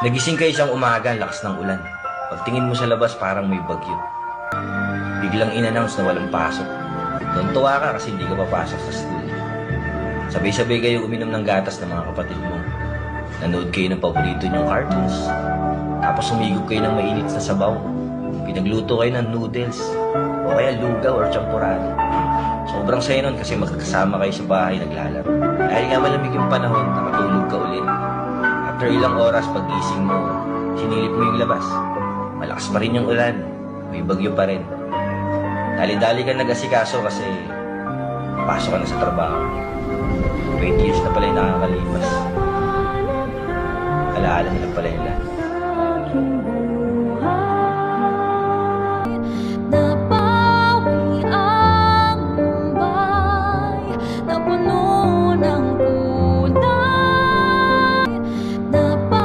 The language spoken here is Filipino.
Nagising ka isang umaga, lakas ng ulan. Pagtingin mo sa labas, parang may bagyo. Biglang in-announce na walang pasok. Tuntua ka kasi hindi ka papasok sa school. Sabay-sabay kayo uminom ng gatas ng mga kapatid mo. Nanood kayo ng paborito niyong cartoons. Tapos humigop kayo ng mainit na sabaw. Pinagluto kayo ng noodles. O kaya lugaw or champurado. Sobrang saya nun kasi magkasama kayo sa bahay naglalaro. Dahil nga malamig yung panahon, nakatulog ka ulit. After ilang oras pagising mo, sinilip mo yung labas. Malakas pa rin yung ulan. May bagyo pa rin. Dali-dali ka nag-asikaso kasi pasok ka na sa trabaho. 20 years na pala yung nakakalipas. Alaala na pala yung lahat.